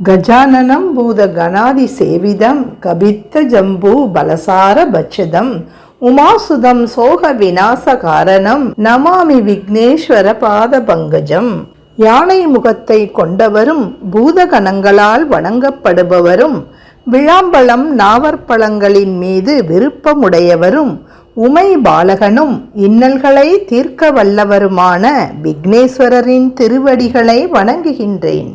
கஜானனம் பூத கணாதி சேவிதம் கபித்த ஜம்பு பலசார பட்சதம் உமாசுதம் சோக விநாச காரணம் நமாமி விக்னேஸ்வர பாத பங்கஜம். யானை முகத்தை கொண்டவரும் பூதகணங்களால் வணங்கப்படுபவரும் விழாம்பழம் நாவற்பழங்களின் மீது விருப்பமுடையவரும் உமை பாலகனும் இன்னல்களை தீர்க்க வல்லவருமான விக்னேஸ்வரரின் திருவடிகளை வணங்குகின்றேன்.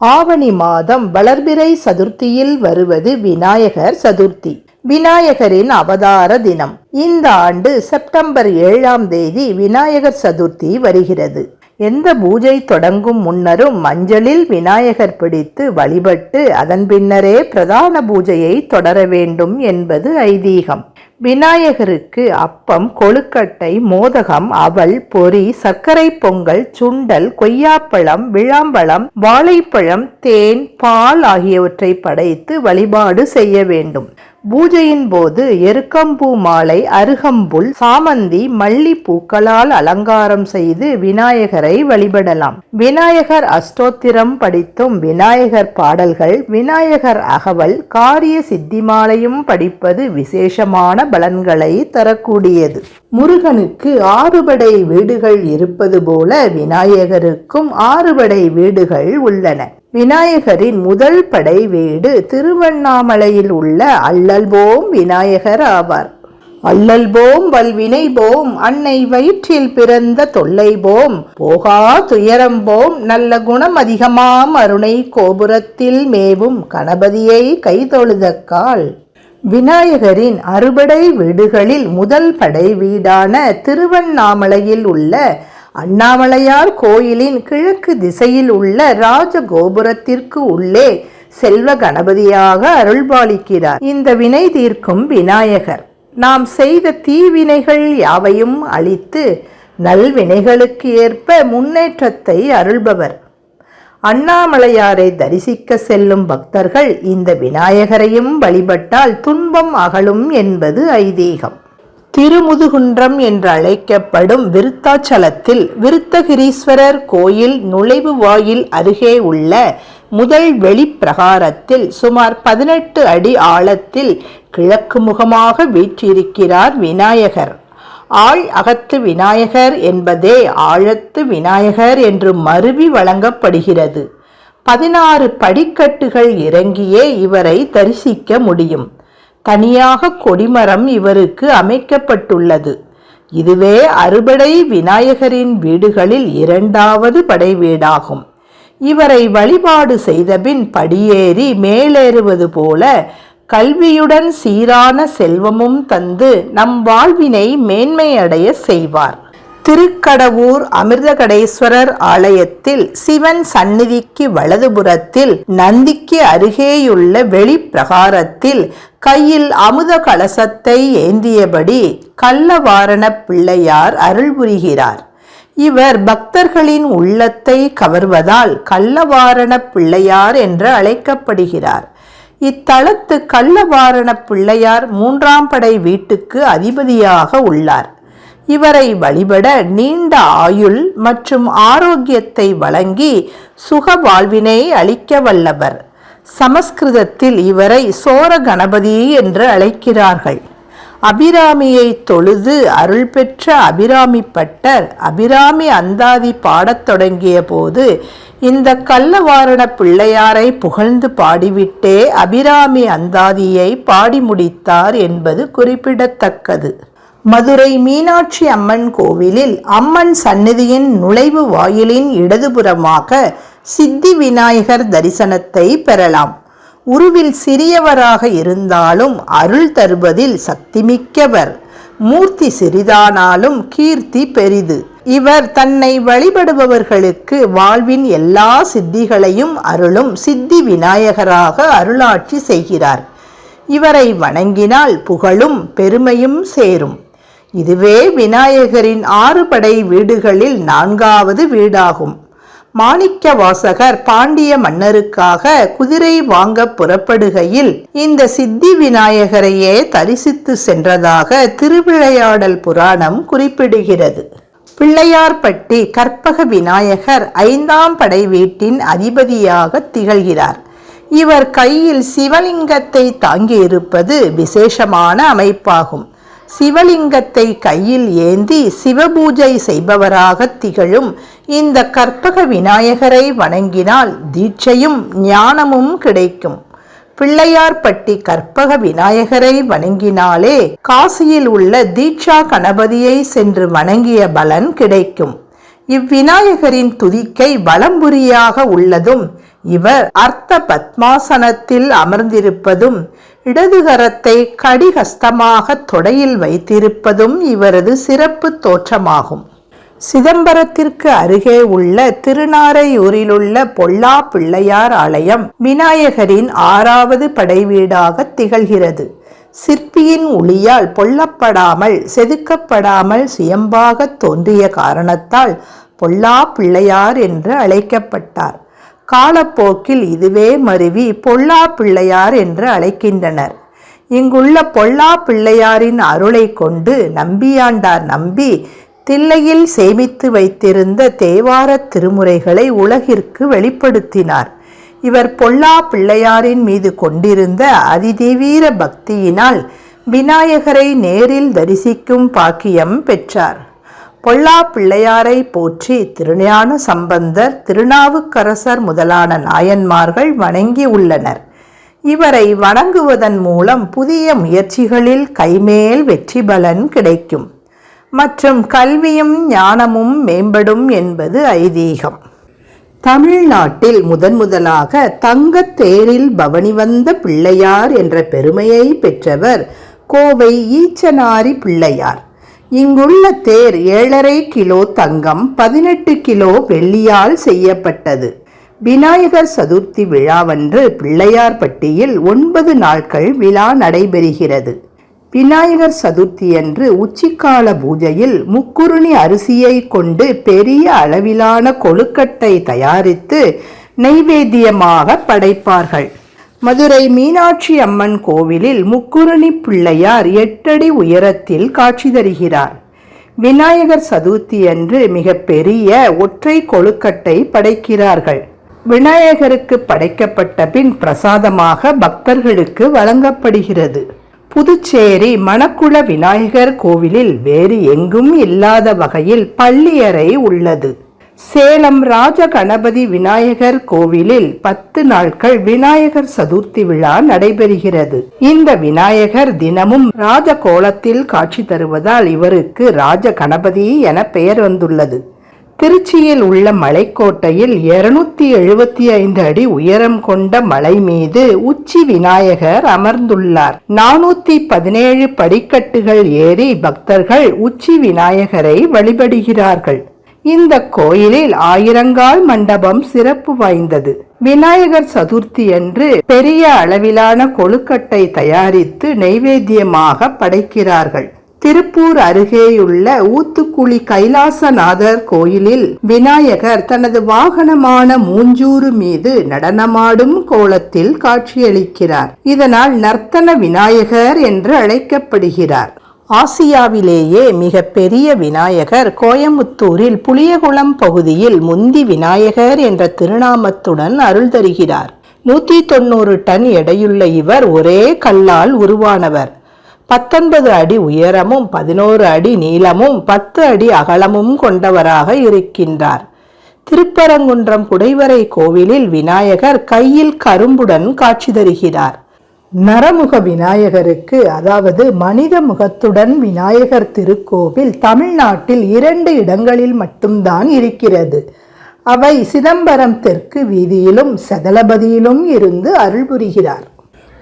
ஆவணி மாதம் வளர்பிறை சதுர்த்தியில் வருவது விநாயகர் சதுர்த்தி. விநாயகரின் அவதார தினம். இந்த ஆண்டு செப்டம்பர் ஏழாம் தேதி விநாயகர் சதுர்த்தி வருகிறது. எந்த பூஜை தொடங்கும் முன்னரும் மஞ்சளில் விநாயகர் பிடித்து வழிபட்டு அதன் பின்னரே பிரதான பூஜையை தொடர வேண்டும் என்பது ஐதீகம். விநாயகருக்கு அப்பம் கொழுக்கட்டை மோதகம் அவல் பொரி சர்க்கரை பொங்கல் சுண்டல் கொய்யாப்பழம் விழாம்பழம் வாழைப்பழம் தேன் பால் ஆகியவற்றை படைத்து வழிபாடு செய்ய வேண்டும். பூஜையின் போது எருக்கம்பூ மாலை அருகம்புல் சாமந்தி மல்லி பூக்களால் அலங்காரம் செய்து விநாயகரை வழிபடலாம். விநாயகர் அஷ்டோத்திரம் படித்தும் விநாயகர் பாடல்கள் விநாயகர் அகவல் காரிய சித்தி மாலையும் படிப்பது விசேஷமான பலன்களை தரக்கூடியது. முருகனுக்கு ஆறுபடை வீடுகள் இருப்பது போல விநாயகருக்கும் ஆறுபடை வீடுகள் உள்ளன. விநாயகரின் முதல் படை வீடு திருவண்ணாமலையில் உள்ள அல்லல்போம் விநாயகர் ஆவார். அல்லல்போம் வல்வினை போம் அன்னை வயிற்றில் பிறந்த தொல்லை போம் போகா துயரம்போம் நல்ல குணம் அதிகமாம் அருணை கோபுரத்தில் மேவும் கணபதியை கைதொழுதக்கால் விநாயகரின் அறுபடை வீடுகளில் முதல் படை வீடான திருவண்ணாமலையில் உள்ள அண்ணாமலையார் கோயிலின் கிழக்கு திசையில் உள்ள ராஜகோபுரத்திற்கு உள்ளே செல்வ கணபதியாக அருள்பாலிக்கிறார். இந்த வினை தீர்க்கும் விநாயகர். நாம் செய்த தீவினைகள் யாவையும் அழித்து நல்வினைகளுக்கு ஏற்ப முன்னேற்றத்தை அருள்பவர். அண்ணாமலையாரை தரிசிக்க செல்லும் பக்தர்கள் இந்த விநாயகரையும் வழிபட்டால் துன்பம் அகலும் என்பது ஐதீகம். திருமுதுகுன்றம் என்று அழைக்கப்படும் விருத்தாச்சலத்தில் விருத்தகிரீஸ்வரர் கோயில் நுழைவு வாயில் அருகே உள்ள முதல் வெளிப்பிரகாரத்தில் சுமார் பதினெட்டு அடி ஆழத்தில் கிழக்கு முகமாக வீற்றிருக்கிறார் விநாயகர். ஆள் அகத்து விநாயகர் என்பதே ஆழத்து விநாயகர் என்று மருவி வழங்கப்படுகிறது. பதினாறு படிக்கட்டுகள் இறங்கியே இவரை தரிசிக்க முடியும். தனியாக கொடிமரம் இவருக்கு அமைக்கப்பட்டுள்ளது. இதுவே அறுபடை விநாயகரின் வீடுகளில் இரண்டாவது படை வீடாகும் இவரை வழிபாடு செய்தபின் படியேறி மேலேறுவது போல கல்வியுடன் சீரான செல்வமும் தந்து நம் வாழ்வினை மேன்மையடைய செய்வார். திருக்கடவூர் அமிர்தகடேஸ்வரர் ஆலயத்தில் சிவன் சந்நிதிக்கு வலதுபுறத்தில் நந்திக்கு அருகேயுள்ள வெளிப்பிரகாரத்தில் கையில் அமுத கலசத்தை ஏந்தியபடி கள்ளவாரண பிள்ளையார் அருள் புரிகிறார். இவர் பக்தர்களின் உள்ளத்தை கவர்வதால் கள்ளவாரண பிள்ளையார் என்று அழைக்கப்படுகிறார். இத்தலத்து கள்ளவாரண பிள்ளையார் மூன்றாம் படை வீட்டுக்கு அதிபதியாக உள்ளார். இவரை வழிபட நீண்ட ஆயுள் மற்றும் ஆரோக்கியத்தை வழங்கி சுக வாழ்வினை அளிக்க வல்லவர். சமஸ்கிருதத்தில் இவரை சோர கணபதி என்று அழைக்கிறார்கள். அபிராமியை தொழுது அருள் பெற்ற அபிராமி பட்டர் அபிராமி அந்தாதி பாடத் தொடங்கிய போது இந்த கள்ளவாரண பிள்ளையாரை புகழ்ந்து பாடிவிட்டே அபிராமி அந்தாதியை பாடி முடித்தார் என்பது குறிப்பிடத்தக்கது. மதுரை மீனாட்சி அம்மன் கோவிலில் அம்மன் சந்நிதியின் நுழைவு வாயிலின் இடதுபுறமாக சித்தி விநாயகர் தரிசனத்தை பெறலாம். உருவில் சிறியவராக இருந்தாலும் அருள் தருவதில் சக்திமிக்கவர். மூர்த்தி சிறிதானாலும் கீர்த்தி பெரிது. இவர் தன்னை வழிபடுபவர்களுக்கு வாழ்வின் எல்லா சித்திகளையும் அருளும் சித்தி விநாயகராக அருளாட்சி செய்கிறார். இவரை வணங்கினால் புகழும் பெருமையும் சேரும். இதுவே விநாயகரின் ஆறு படை வீடுகளில் நான்காவது வீடாகும். மாணிக்க வாசகர் பாண்டிய மன்னருக்காக குதிரை வாங்க புறப்படுகையில் இந்த சித்தி விநாயகரையே தரிசித்து சென்றதாக திருவிளையாடல் புராணம் குறிப்பிடுகிறது. பிள்ளையார்பட்டி கற்பக விநாயகர் ஐந்தாம் படை வீட்டின் அதிபதியாக திகழ்கிறார். இவர் கையில் சிவலிங்கத்தை தாங்கியிருப்பது விசேஷமான அமைப்பாகும். சிவலிங்கத்தை கையில் ஏந்தி சிவபூஜை செய்பவராக திகழும் இந்த கற்பக விநாயகரை வணங்கினால் தீட்சையும் ஞானமும் கிடைக்கும். பிள்ளையார்பட்டி கற்பக விநாயகரை வணங்கினாலே காசியில் உள்ள தீட்சா கணபதியை சென்று வணங்கிய பலன் கிடைக்கும். இவ்விநாயகரின் துதிக்கை வலம்புரியாக உள்ளதும் இவர் அர்த்த பத்மாசனத்தில் அமர்ந்திருப்பதும் இடதுகரத்தை கடிகஸ்தமாக தொடையில் வைத்திருப்பதும் இவரது சிறப்பு தோற்றமாகும். சிதம்பரத்திற்கு அருகே உள்ள திருநாரையூரிலுள்ள பொல்லா பிள்ளையார் ஆலயம் விநாயகரின் ஆறாவது படைவீடாக திகழ்கிறது. சிற்பியின் ஒளியால் பொல்லப்படாமல் செதுக்கப்படாமல் சுயம்பாக தோன்றிய காரணத்தால் பொல்லா பிள்ளையார் என்று அழைக்கப்பட்டார். காலப்போக்கில் இதுவே மருவி பொல்லா பிள்ளையார் என்று அழைக்கின்றனர். இங்குள்ள பொல்லா பிள்ளையாரின் அருளை கொண்டு நம்பியாண்டார் நம்பி தில்லையில் சேமித்து வைத்திருந்த தேவார திருமுறைகளை உலகிற்கு வெளிப்படுத்தினார். இவர் பொல்லா பிள்ளையாரின் மீது கொண்டிருந்த அதிதீவீர பக்தியினால் விநாயகரை நேரில் தரிசிக்கும் பாக்கியம் பெற்றார். பொல்லா பிள்ளையாரை போற்றி திருஞான சம்பந்தர் திருநாவுக்கரசர் முதலான நாயன்மார்கள் வணங்கி உள்ளனர். இவரை வணங்குவதன் மூலம் புதிய முயற்சிகளில் கைமேல் வெற்றி பலன் கிடைக்கும். மற்றும் கல்வியும் ஞானமும் மேம்படும் என்பது ஐதீகம். தமிழ்நாட்டில் முதன் முதலாக தங்கத்தேரில் பவனி வந்த பிள்ளையார் என்ற பெருமையை பெற்றவர் கோவை ஈச்சனாரி பிள்ளையார். இங்குள்ள தேர் ஏழரை கிலோ தங்கம் பதினெட்டு கிலோ வெள்ளியால் செய்யப்பட்டது. விநாயகர் சதுர்த்தி விழாவன்று பிள்ளையார்பட்டியில் ஒன்பது நாட்கள் விழா நடைபெறுகிறது. விநாயகர் சதுர்த்தியன்று உச்சிக்கால பூஜையில் முக்குருணி அரிசியை கொண்டு பெரிய அளவிலான கொழுக்கட்டை தயாரித்து நைவேத்தியமாக படைப்பார்கள். மதுரை மீனாட்சி அம்மன் கோவிலில் முக்குருணி பிள்ளையார் எட்டடி உயரத்தில் காட்சி தருகிறார். விநாயகர் சதுர்த்தி அன்று மிக பெரிய ஒற்றை கொழுக்கட்டை படைக்கிறார்கள். விநாயகருக்கு படைக்கப்பட்ட பின் பிரசாதமாக பக்தர்களுக்கு வழங்கப்படுகிறது. புதுச்சேரி மணக்குள விநாயகர் கோவிலில் வேறு எங்கும் இல்லாத வகையில் பள்ளியறை உள்ளது. சேலம் ராஜ கணபதி விநாயகர் கோவிலில் பத்து நாட்கள் விநாயகர் சதுர்த்தி விழா நடைபெறுகிறது. இந்த விநாயகர் தினமும் ராஜ கோலத்தில் காட்சி தருவதால் இவருக்கு ராஜ கணபதி என பெயர் வந்துள்ளது. திருச்சியில் உள்ள மலைக்கோட்டையில் இருநூத்தி எழுபத்தி ஐந்து அடி உயரம் கொண்ட மலை மீது உச்சி விநாயகர் அமர்ந்துள்ளார். நானூத்தி பதினேழு படிக்கட்டுகள் ஏறி பக்தர்கள் உச்சி விநாயகரை வழிபடுகிறார்கள். இந்த கோயிலில் ஆயிரங்கால் மண்டபம் சிறப்பு வாய்ந்தது. விநாயகர் சதுர்த்தி அன்று பெரிய அளவிலான கொழுக்கட்டை தயாரித்து நைவேத்தியமாக படைக்கிறார்கள். திருப்பூர் அருகேயுள்ள ஊத்துக்குழி கைலாசநாதர் கோயிலில் விநாயகர் தனது வாகனமான மூஞ்சூறு மீது நடனமாடும் கோலத்தில் காட்சியளிக்கிறார். இதனால் நர்த்தன விநாயகர் என்று அழைக்கப்படுகிறார். ஆசியாவிலேயே மிக பெரிய விநாயகர் கோயமுத்தூரில் புளியகுளம் பகுதியில் முந்தி விநாயகர் என்ற திருநாமத்துடன் அருள் தருகிறார். நூற்றி தொண்ணூறு டன் எடையுள்ள இவர் ஒரே கல்லால் உருவானவர். பத்தொன்பது அடி உயரமும் பதினோரு அடி நீளமும் பத்து அடி அகலமும் கொண்டவராக இருக்கின்றார். திருப்பரங்குன்றம் குடைவரை கோவிலில் விநாயகர் கையில் கரும்புடன் காட்சி தருகிறார். நரமுக விநாயகருக்கு அதாவது மனித முகத்துடன் விநாயகர் திருக்கோவில் தமிழ்நாட்டில் இரண்டு இடங்களில் மட்டும்தான் இருக்கிறது. அவை சிதம்பரம் தெற்கு வீதியிலும் சதலபதியிலும் இருந்து அருள் புரிகிறார்.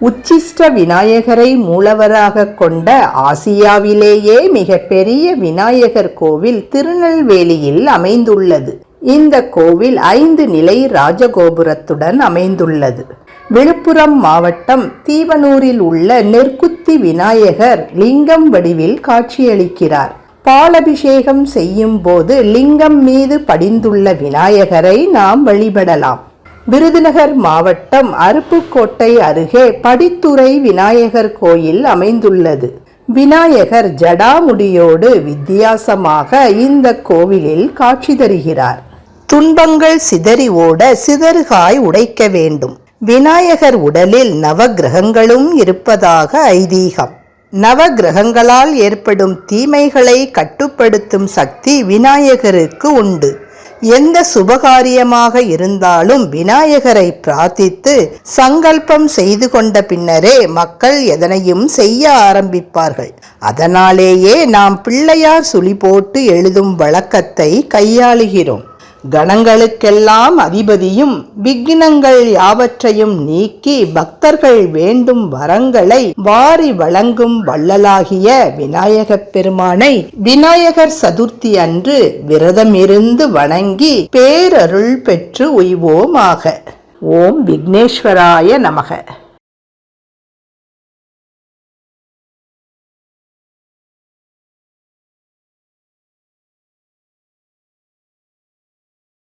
உச்சிஷ்ட விநாயகரை மூலவராக கொண்ட ஆசியாவிலேயே மிகப்பெரிய விநாயகர் கோவில் திருநெல்வேலியில் அமைந்துள்ளது. இந்த கோவில் ஐந்து நிலை ராஜகோபுரத்துடன் அமைந்துள்ளது. விழுப்புரம் மாவட்டம் தீவனூரில் உள்ள நெற்குத்தி விநாயகர் லிங்கம் வடிவில் காட்சியளிக்கிறார். பாலபிஷேகம் செய்யும் போது லிங்கம் மீது படிந்துள்ள விநாயகரை நாம் வழிபடலாம். விருதுநகர் மாவட்டம் அருப்புக்கோட்டை அருகே படித்துறை விநாயகர் கோயில் அமைந்துள்ளது. விநாயகர் ஜடாமுடியோடு வித்தியாசமாக இந்த கோவிலில் காட்சி தருகிறார். துன்பங்கள் சிதறி ஓட சிதறுகாய் உடைக்க வேண்டும். விநாயகர் உடலில் நவக்கிரகங்களும் இருப்பதாக ஐதீகம். நவகிரகங்களால் ஏற்படும் தீமைகளை கட்டுப்படுத்தும் சக்தி விநாயகருக்கு உண்டு. எந்த சுபகாரியமாக இருந்தாலும் விநாயகரை பிரார்த்தித்து சங்கல்பம் செய்து கொண்ட பின்னரே மக்கள் எதனையும் செய்ய ஆரம்பிப்பார்கள். அதனாலேயே நாம் பிள்ளையார் சுழி போட்டு எழுதும் வழக்கத்தை கையாளுகிறோம். கணங்களுக்கெல்லாம் அதிபதியும் விக்னங்கள் யாவற்றையும் நீக்கி பக்தர்கள் வேண்டும் வரங்களை வாரி வழங்கும் வள்ளலாகிய விநாயகப் பெருமானை விநாயகர் சதுர்த்தி அன்று விரதமிருந்து வணங்கி பேரருள் பெற்று உய்வோமாக. ஓம் விக்னேஸ்வராய நமக.